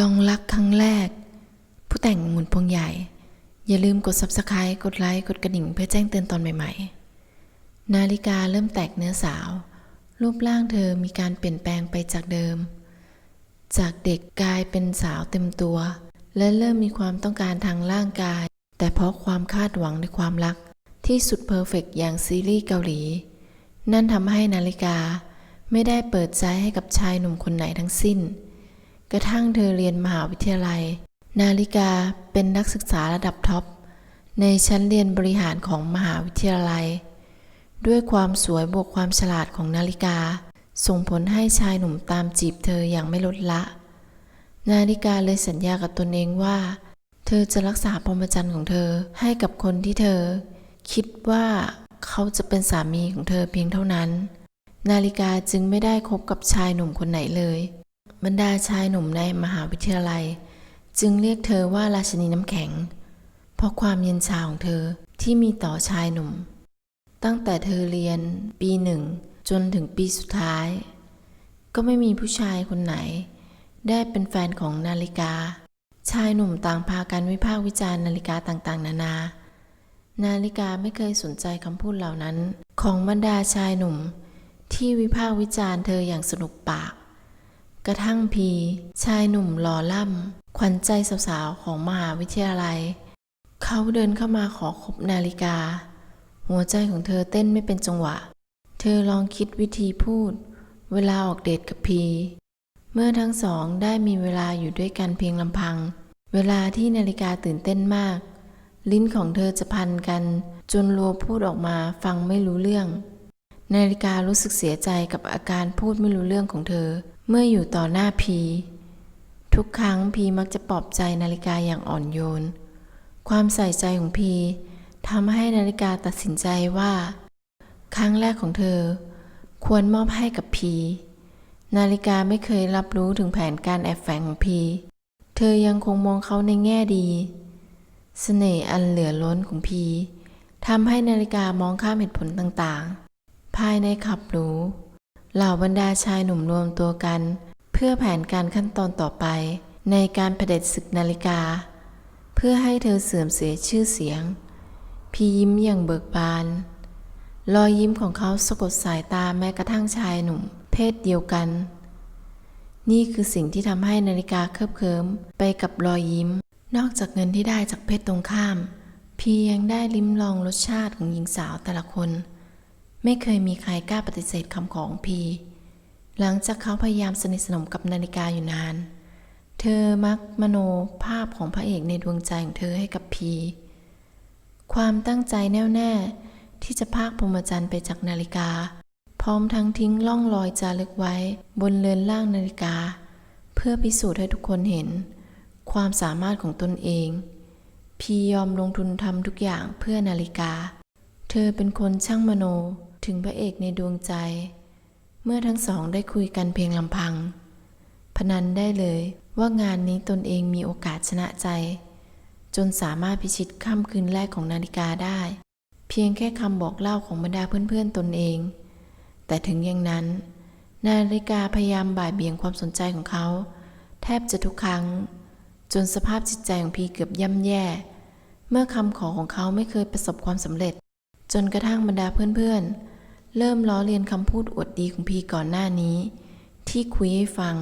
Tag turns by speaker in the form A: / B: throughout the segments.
A: ลองรักครั้งแรก ผู้แต่งหมุนพวงใหญ่ อย่าลืมกด subscribe กดไลค์กดกระดิ่งเพื่อแจ้งเตือนตอนใหม่ ๆ นาฬิกาเริ่มแตกเนื้อสาว รูปร่างเธอมีการเปลี่ยนแปลงไปจากเดิม จากเด็กกลายเป็นสาวเต็มตัว และเริ่มมีความต้องการทางร่างกาย แต่เพราะความคาดหวังในความรัก ที่สุดเพอร์เฟกต์อย่างซีรีส์เกาหลี นั่นทำให้นาฬิกาไม่ได้เปิดใจให้กับชายหนุ่มคนไหนทั้งสิ้น กระทั่งเธอเรียนมหาวิทยาลัย นาฬิกาเป็นนักศึกษาระดับท็อป ในชั้นเรียนบริหารของมหาวิทยาลัย ด้วยความสวยบวกความฉลาดของนาฬิกา ส่งผลให้ชายหนุ่มตามจีบเธออย่างไม่ลดละ นาฬิกาเลยสัญญากับตนเองว่า เธอจะรักษาพรหมจรรย์ของเธอให้กับคนที่เธอ คิดว่าเขาจะเป็นสามีของเธอเพียงเท่านั้น นาฬิกาจึงไม่ได้คบกับชายหนุ่มคนไหนเลย บรรดาชายหนุ่มในมหาวิทยาลัย จึงเรียกเธอว่าราชินีน้ำแข็ง เพราะความเย็นชาของเธอที่มีต่อชายหนุ่ม ตั้งแต่เธอเรียนปีหนึ่งจนถึงปีสุดท้าย ก็ไม่มีผู้ชายคนไหน ได้เป็นแฟนของนาฬิกา ชายหนุ่มต่างพากันวิพากษ์วิจารณ์นาฬิกาต่างๆ นานา นาฬิกาไม่เคยสนใจคำพูดเหล่านั้น ของบรรดาชายหนุ่ม ที่วิพากษ์วิจารณ์เธออย่างสนุกปาก กระทั่งพี ชายหนุ่มหล่อล่ำขวัญใจสาวๆของมหาวิทยาลัย เขาเดินเข้ามาขอคบนาฬิกา หัวใจของเธอเต้นไม่เป็นจังหวะ เธอลองคิดวิธีพูด เวลาออกเดทกับพี เมื่อทั้งสองได้มีเวลาอยู่ด้วยกันเพียงลำพัง เวลาที่นาฬิกาตื่นเต้นมาก ลิ้นของเธอจะพันกัน จนรัวพูดออกมาฟังไม่รู้เรื่อง นาฬิการู้สึกเสียใจกับอาการพูดไม่รู้เรื่องของเธอ เมื่ออยู่ต่อหน้าพี ทุกครั้งพีมักจะปลอบใจนาฬิกาอย่างอ่อนโยน ความใส่ใจของพีทำให้นาฬิกาตัดสินใจว่า ครั้งแรกของเธอ ควรมอบให้กับพีนาฬิกาไม่เคยรับรู้ถึงแผนการแอบแฝงของพี เธอยังคงมองเขาในแง่ดีเสน่ห์อันเหลือล้นของพีทำให้นาฬิกามองข้ามเหตุผลต่างๆ ภายในขับหรู เหล่าบรรดาชายหนุ่มรวมตัวกัน เพื่อแผนการขั้นตอนต่อไป ในการเผด็จศึกนาฬิกา เพื่อให้เธอเสื่อมเสียชื่อเสียง พี่ยิ้มอย่างเบิกบาน รอยยิ้มของเขาสะกดสายตาแม้กระทั่งชายหนุ่ม เพศเดียวกัน นี่คือสิ่งที่ทำให้นาฬิกาเคลิบเคลิ้มไปกับรอยยิ้ม นอกจากเงินที่ได้จากเพศตรงข้าม พี่ยังได้ลิ้มลองรสชาติของหญิงสาวแต่ละคน ไม่เคยมีใครกล้าปฏิเสธคำของพี หลังจากเขาพยายามสนิทสนมกับนาฬิกาอยู่นาน เธอมักมโนภาพของพระเอกในดวงใจของเธอให้กับพี ความตั้งใจแน่วแน่ที่จะพากพรมจรรย์ไปจากนาฬิกา พร้อมทั้งทิ้งล่องรอยจารึกไว้ บนเรือนร่างนาฬิกา เพื่อพิสูจน์ให้ทุกคนเห็น ความสามารถของตนเอง พียอมลงทุนทำทุกอย่างเพื่อนาฬิกา เธอเป็นคนช่างมโน ถึงพระเอกในดวงใจ เมื่อทั้งสองได้คุยกันเพียงลำพัง พนันได้เลยว่างานนี้ตนเองมีโอกาสชนะใจ จนสามารถพิชิตค่ำคืนแรกของนาฬิกาได้ เพียงแค่คำบอกเล่าของบรรดาเพื่อนๆตนเอง แต่ถึงอย่างนั้น นาฬิกาพยายามบ่ายเบี่ยงความสนใจของเขา แทบจะทุกครั้ง จนสภาพจิตใจของพีเกือบย่ำแย่ เมื่อคำขอของเขาไม่เคยประสบความสำเร็จจนกระทั่งบรรดาเพื่อนๆ เริ่มล้อเลียนคำพูดอวดดีของพีก่อนหน้านี้ ที่คุยให้ฟัง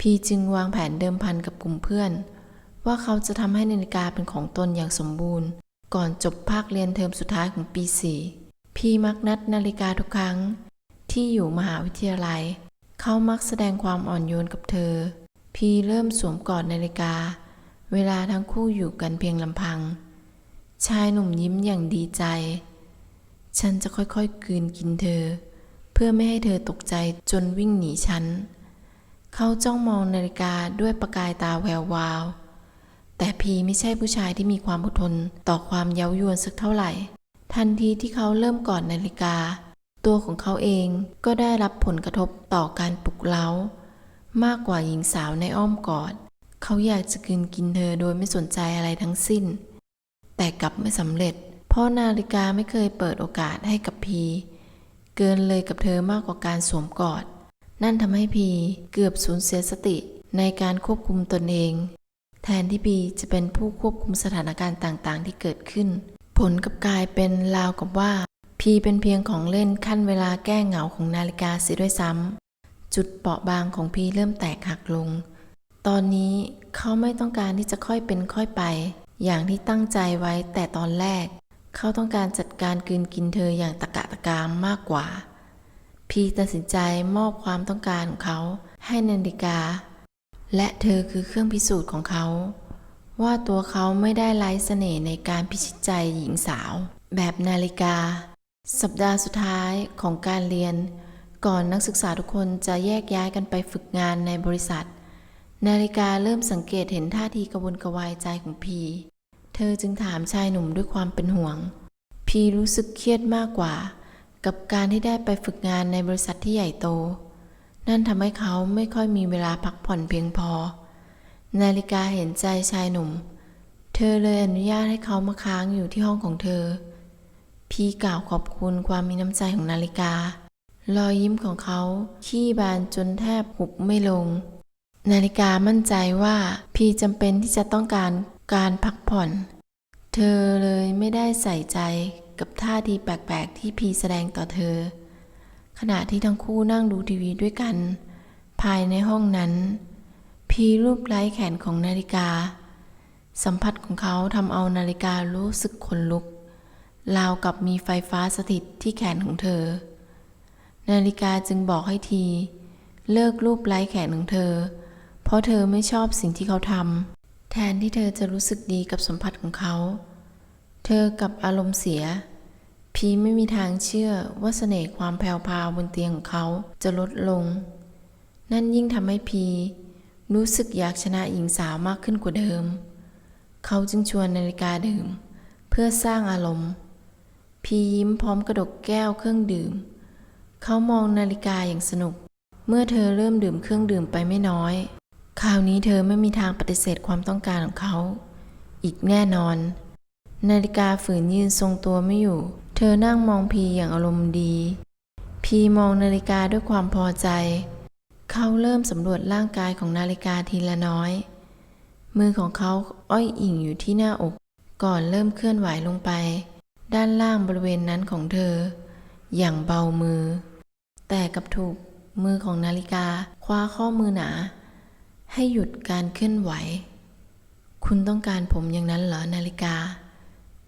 A: พีจึงวางแผนเดิมพันกับกลุ่มเพื่อน ว่าเขาจะทำให้นาฬิกาเป็นของตนอย่างสมบูรณ์ ก่อนจบภาคเรียนเทอมสุดท้ายของปีสี่พีมักนัดนาฬิกาทุกครั้ง ที่อยู่มหาวิทยาลัย เขามักแสดงความอ่อนโยนกับเธอ พีเริ่มสวมกอดนาฬิกา เวลาทั้งคู่อยู่กันเพียงลำพัง ชายหนุ่มยิ้มอย่างดีใจ ฉันจะค่อยๆกืนกินเธอ เพื่อไม่ให้เธอตกใจจนวิ่งหนีฉัน เขาจ้องมองนาฬิกาด้วยประกายตาแวววาว แต่พีไม่ใช่ผู้ชายที่มีความอดทนต่อความเย้ายวนสักเท่าไหร่ ทันทีที่เขาเริ่มกอดนาฬิกา ตัวของเขาเองก็ได้รับผลกระทบต่อการปลุกเร้า มากกว่าหญิงสาวในอ้อมกอด เขาอยากจะกินกินเธอโดยไม่สนใจอะไรทั้งสิ้น แต่กลับไม่สำเร็จ ราะนาฬิกาไม่เคยเปิดโอกาสให้กับพี เกินเลยกับเธอมากกว่าการสวมกอด นั่นทำให้พีเกือบสูญเสียสติในการควบคุมตนเอง แทนที่พีจะเป็นผู้ควบคุมสถานการณ์ต่างๆ ที่เกิดขึ้น ผลกับกลายเป็นราวกับว่า พีเป็นเพียงของเล่นขั้นเวลาแก้เหงาของนาฬิกาเสียด้วยซ้ำจุดเปราะบางของพีเริ่มแตกหักลง ตอนนี้เขาไม่ต้องการที่จะค่อยเป็นค่อยไป อย่างที่ตั้งใจไว้แต่ตอนแรก เขาต้องการจัดการกืนกินเธออย่างตะกะตะกามมากกว่า พีตัดสินใจมอบความต้องการของเขาให้นาฬิกา และเธอคือเครื่องพิสูจน์ของเขา ว่าตัวเขาไม่ได้ไร้เสน่ห์ในการพิชิตใจหญิงสาว แบบนาฬิกา สัปดาห์สุดท้ายของการเรียน ก่อนนักศึกษาทุกคนจะแยกย้ายกันไปฝึกงานในบริษัท นาฬิกาเริ่มสังเกตเห็นท่าทีกระวนกระวายใจของพี เธอจึงถามชายหนุ่มด้วยความเป็นห่วง พีรู้สึกเครียดมากกว่า กับการที่ได้ไปฝึกงานในบริษัทที่ใหญ่โต นั่นทำให้เขาไม่ค่อยมีเวลาพักผ่อนเพียงพอ นาฬิกาเห็นใจชายหนุ่ม เธอเลยอนุญาตให้เขามาค้างอยู่ที่ห้องของเธอ พี่กล่าวขอบคุณความมีน้ำใจของนาฬิการอยยิ้มของเขาขี้บานจนแทบหุบไม่ลง นาฬิกามั่นใจว่า พีจำเป็นที่จะต้องการ การพักผ่อน เธอเลยไม่ได้ใส่ใจกับท่าทีแปลกๆที่พีแสดงต่อเธอ ขณะที่ทั้งคู่นั่งดูทีวีด้วยกัน ภายในห้องนั้น พีรูปไล้แขนของนาฬิกา สัมผัสของเขาทำเอานาฬิการู้สึกขนลุกราวกับมีไฟฟ้าสถิตที่แขนของเธอ นาฬิกาจึงบอกให้ที เลิกรูปไล้แขนของเธอ เพราะเธอไม่ชอบสิ่งที่เขาทำ นที่เธอจะรู้สึกดีกับสัมผัสของเขา เธอกับอารมณ์เสีย พีไม่มีทางเชื่อว่าเสน่ห์ความแผ่วพราวบนเตียงของเขาจะลดลง นั่นยิ่งทำให้พีรู้สึกอยากชนะหญิงสาวมากขึ้นกว่าเดิม เขาจึงชวนนาฬิกาดื่ม เพื่อสร้างอารมณ์ พียิ้มพร้อมกระดกแก้วเครื่องดื่ม เขามองนาฬิกาอย่างสนุก เมื่อเธอเริ่มดื่มเครื่องดื่มไปไม่น้อย คราวนี้เธอไม่มีทางปฏิเสธความต้องการของเขา อีกแน่นอน นาฬิกาฝืนยืนทรงตัวไม่อยู่ เธอนั่งมองพีอย่างอารมณ์ดี พีมองนาฬิกาด้วยความพอใจ เขาเริ่มสำรวจร่างกายของนาฬิกาทีละน้อย มือของเขาอ้อยอิงอยู่ที่หน้าอก ก่อนเริ่มเคลื่อนไหวลงไป ด้านล่างบริเวณนั้นของเธอ อย่างเบามือ แต่กับถูกมือของนาฬิกาคว้าข้อมือหนา ให้หยุดการเคลื่อนไหว คุณต้องการผมอย่างนั้นเหรอนาฬิกา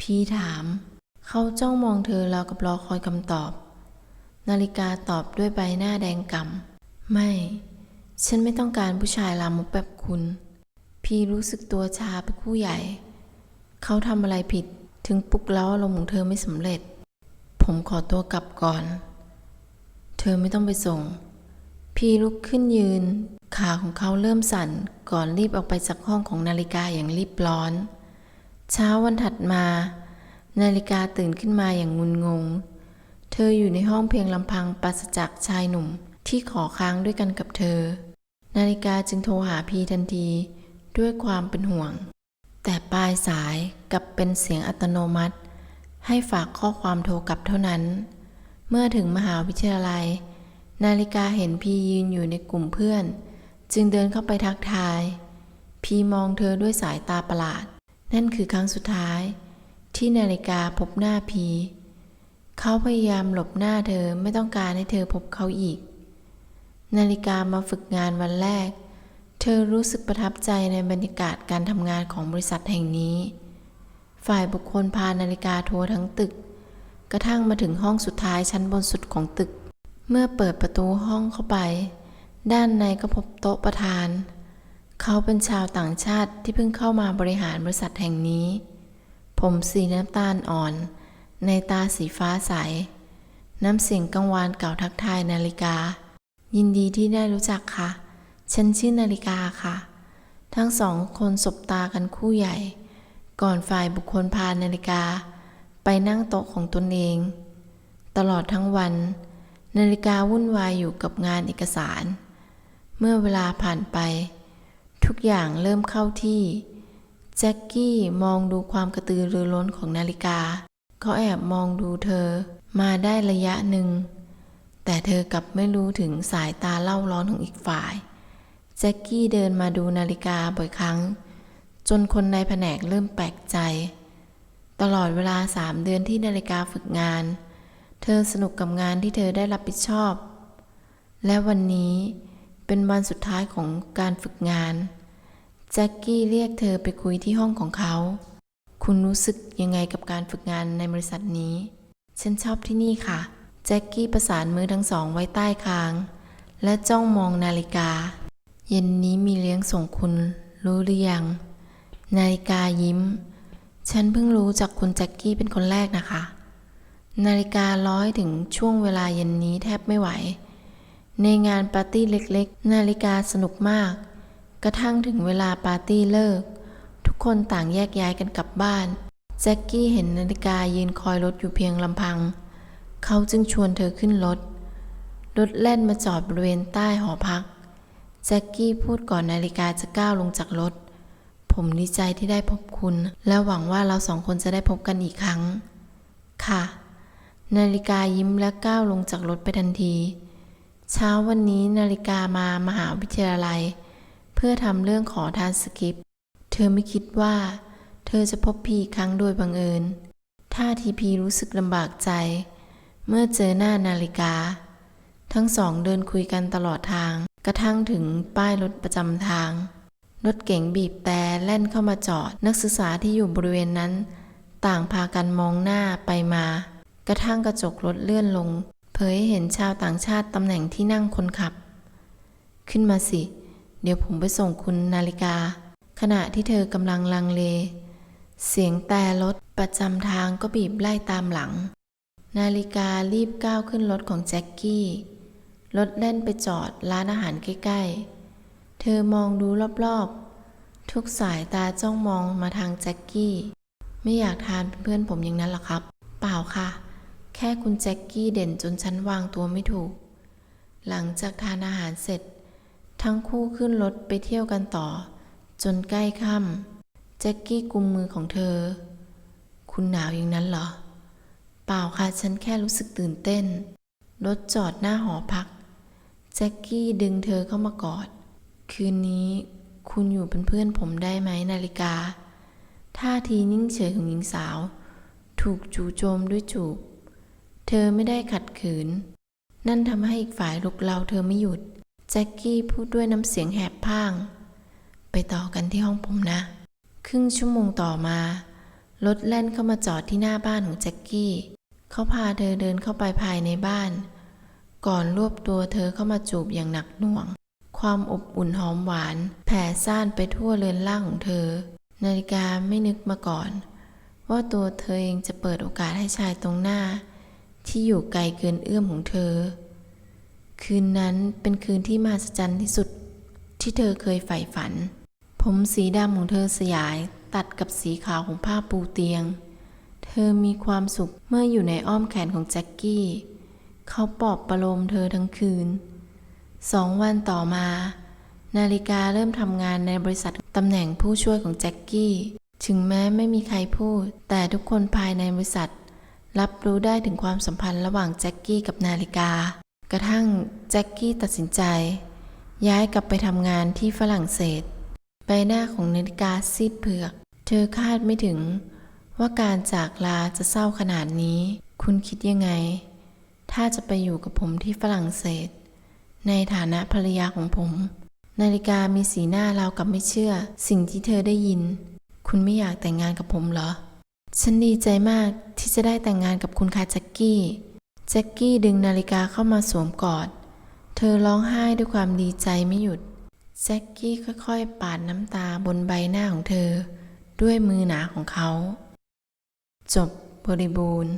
A: พี่ถาม เขาจ้องมองเธอราวกับรอคอยคำตอบ นาฬิกาตอบด้วยใบหน้าแดงกำ่ำไม่ ฉันไม่ต้องการผู้ชายลามกแบบคุณ พี่รู้สึกตัวชาไปนครู่ใหญ่ เขาทำอะไรผิดถึงปลุกเล้าอารมณ์ของเธอไม่สำเร็จ ผมขอตัวกลับก่อน เธอไม่ต้องไปส่ง พี่ลุกขึ้นยืน ขาของเขาเริ่มสั่นก่อนรีบออกไปจากห้องของนาฬิกาอย่างรีบร้อน เช้าวันถัดมา นาฬิกาตื่นขึ้นมาอย่างงุนงง เธออยู่ในห้องเพียงลำพังปราศจากชายหนุ่มที่ขอค้างด้วยกันกับเธอ นาฬิกาจึงโทรหาพีทันทีด้วยความเป็นห่วง แต่ปลายสายกลับเป็นเสียงอัตโนมัติ ให้ฝากข้อความโทรกลับเท่านั้น เมื่อถึงมหาวิทยาลัย นาฬิกาเห็นพียืนอยู่ในกลุ่มเพื่อน จึงเดินเข้าไปทักทาย พีมองเธอด้วยสายตาประหลาด นั่นคือครั้งสุดท้าย ที่นาฬิกาพบหน้าพี เขาพยายามหลบหน้าเธอไม่ต้องการให้เธอพบเขาอีก นาฬิกามาฝึกงานวันแรก เธอรู้สึกประทับใจในบรรยากาศการทำงานของบริษัทแห่งนี้ ฝ่ายบุคคลพานาฬิกาทัวร์ทั้งตึก กระทั่งมาถึงห้องสุดท้ายชั้นบนสุดของตึก เมื่อเปิดประตูห้องเข้าไป ด้านในก็พบโต๊ะประธาน เขาเป็นชาวต่างชาติที่เพิ่งเข้ามาบริหารบริษัทแห่งนี้ ผมสีน้ำตาลอ่อน ในตาสีฟ้าใส น้ำเสียงกังวานเก่าทักทายนาฬิกา ยินดีที่ได้รู้จักค่ะ ฉันชื่อนาฬิกาค่ะ ทั้งสองคนสบตากันคู่ใหญ่ ก่อนฝ่ายบุคคลพานาฬิกา ไปนั่งโต๊ะของตนเอง ตลอดทั้งวัน นาฬิกาวุ่นวายอยู่กับงานเอกสาร เมื่อเวลาผ่านไป ทุกอย่างเริ่มเข้าที่ แจ็คกี้มองดูความกระตือรือร้นของนาฬิกา เขาแอบมองดูเธอมาได้ระยะหนึ่ง แต่เธอกลับไม่รู้ถึงสายตาเล่าร้อนของอีกฝ่าย แจ็คกี้เดินมาดูนาฬิกาบ่อยครั้ง จนคนในแผนกเริ่มแปลกใจ ตลอดเวลาสามเดือนที่นาฬิกาฝึกงาน เธอสนุกกับงานที่เธอได้รับผิดชอบ และวันนี้ เป็นวันสุดท้ายของการฝึกงาน แจ็คกี้เรียกเธอไปคุยที่ห้องของเขา คุณรู้สึกยังไงกับการฝึกงานในบริษัทนี้ ฉันชอบที่นี่ค่ะ แจ็คกี้ประสานมือทั้งสองไว้ใต้คาง และจ้องมองนาฬิกา เย็นนี้มีเลี้ยงส่งคุณ รู้หรือยัง นาฬิกายิ้ม ฉันเพิ่งรู้จากคุณแจ็คกี้เป็นคนแรกนะคะ นาฬิการ้อยถึงช่วงเวลาเย็นนี้แทบไม่ไหว ในงานปาร์ตี้เล็กๆ นาฬิกาสนุกมาก กระทั่งถึงเวลาปาร์ตี้เลิก ทุกคนต่างแยกย้ายกันกลับบ้าน แจ็คกี้เห็นนาฬิกายืนคอยรถอยู่เพียงลำพัง เขาจึงชวนเธอขึ้นรถ รถแล่นมาจอดบริเวณใต้หอพัก แจ็คกี้พูดก่อนนาฬิกาจะก้าวลงจากรถ ผมดีใจที่ได้พบคุณ และหวังว่าเราสองคนจะได้พบกันอีกครั้ง ค่ะ นาฬิกายิ้มและก้าวลงจากรถไปทันที เช้าวันนี้นาฬิกามามหาวิทยาลัย เพื่อทำเรื่องขอทานสคริปต์เธอไม่คิดว่า เธอจะพบพีครั้งโดยบังเอิญท่าทีพีรู้สึกลำบากใจ เมื่อเจอหน้านาฬิกา ทั้งสองเดินคุยกันตลอดทาง กระทั่งถึงป้ายรถประจำทาง รถเก๋งบีบแต่แล่นเข้ามาจอดนักศึกษาที่อยู่บริเวณนั้น ต่างพากันมองหน้าไปมา กระทั่งกระจกรถเลื่อนลง ยให้เห็นชาวต่างชาติตำแหน่งที่นั่งคนขับ ขึ้นมาสิ เดี๋ยวผมไปส่งคุณนาฬิกา ขณะที่เธอกำลังลังเล เสียงแต่รถประจำทางก็บีบไล่ตามหลัง นาฬิการีบก้าวขึ้นรถของแจ็คกี้ รถแล่นไปจอดร้านอาหารใกล้ๆ เธอมองดูรอบๆ ทุกสายตาจ้องมองมาทางแจ็คกี้ ไม่อยากทานเป็นเพื่อนผมอย่างนั้นหรอครับ เปล่าค่ะ แค่คุณแจ็คกี้เด่นจนฉันวางตัวไม่ถูก หลังจากทานอาหารเสร็จ ทั้งคู่ขึ้นรถไปเที่ยวกันต่อ จนใกล้ค่ำแจ็คกี้กุมมือของเธอ คุณหนาวอย่างนั้นเหรอ เปล่าค่ะฉันแค่รู้สึกตื่นเต้น รถจอดหน้าหอพัก แจ็คกี้ดึงเธอเข้ามากอด คืนนี้คุณอยู่เป็นเพื่อนผมได้ไหมนาฬิกา ท่าทีนิ่งเฉยของหญิงสาว ถูกจูโจมด้วยจูบ เธอไม่ได้ขัดขืน นั่นทำให้อีกฝ่ายลุกเล้าเธอไม่หยุด แจ็คกี้พูดด้วยน้ำเสียงแหบพ่าง ไปต่อกันที่ห้องผมนะ ครึ่งชั่วโมงต่อมา รถแล่นเข้ามาจอดที่หน้าบ้านของแจ็คกี้ เขาพาเธอเดินเข้าไปภายในบ้าน ก่อนรวบตัวเธอเข้ามาจูบอย่างหนักหน่วง ความอบอุ่นหอมหวาน แผ่ซ่านไปทั่วเรือนร่างของเธอ นาฬิกาไม่นึกมาก่อน ว่าตัวเธอเองจะเปิดโอกาสให้ชายตรงหน้า ที่อยู่ไกลเกินเอื้อมของเธอ คืนนั้นเป็นคืนที่มหัศจรรย์ที่สุดที่เธอเคยใฝ่ฝัน ผมสีดำของเธอสยายตัดกับสีขาวของผ้าปูเตียง เธอมีความสุขเมื่ออยู่ในอ้อมแขนของแจ็คกี้ เขาปลอบประโลมเธอทั้งคืน สองวันต่อมา นาฬิกาเริ่มทำงานในบริษัทตำแหน่งผู้ช่วยของแจ็คกี้ ถึงแม้ไม่มีใครพูด แต่ทุกคนภายในบริษัท รับรู้ได้ถึงความสัมพันธ์ระหว่างแจ็คกี้กับนาฬิกา กระทั่งแจ็คกี้ตัดสินใจ ย้ายกลับไปทำงานที่ฝรั่งเศส ใบหน้าของนาฬิกาซีดเผือก เธอคาดไม่ถึง ว่าการจากลาจะเศร้าขนาดนี้ คุณคิดยังไง ถ้าจะไปอยู่กับผมที่ฝรั่งเศส ในฐานะภรรยาของผม นาฬิกามีสีหน้าราวกับไม่เชื่อ สิ่งที่เธอได้ยิน คุณไม่อยากแต่งงานกับผมเหรอ ฉันดีใจมากที่จะได้แต่งงานกับคุณค่ะแจ็คกี้ แจ็กกี้ดึงนาฬิกาเข้ามาสวมกอด เธอร้องไห้ด้วยความดีใจไม่หยุด แจ็กกี้ค่อยๆ ปาดน้ำตาบนใบหน้าของเธอ ด้วยมือหนาของเขา จบบริบูรณ์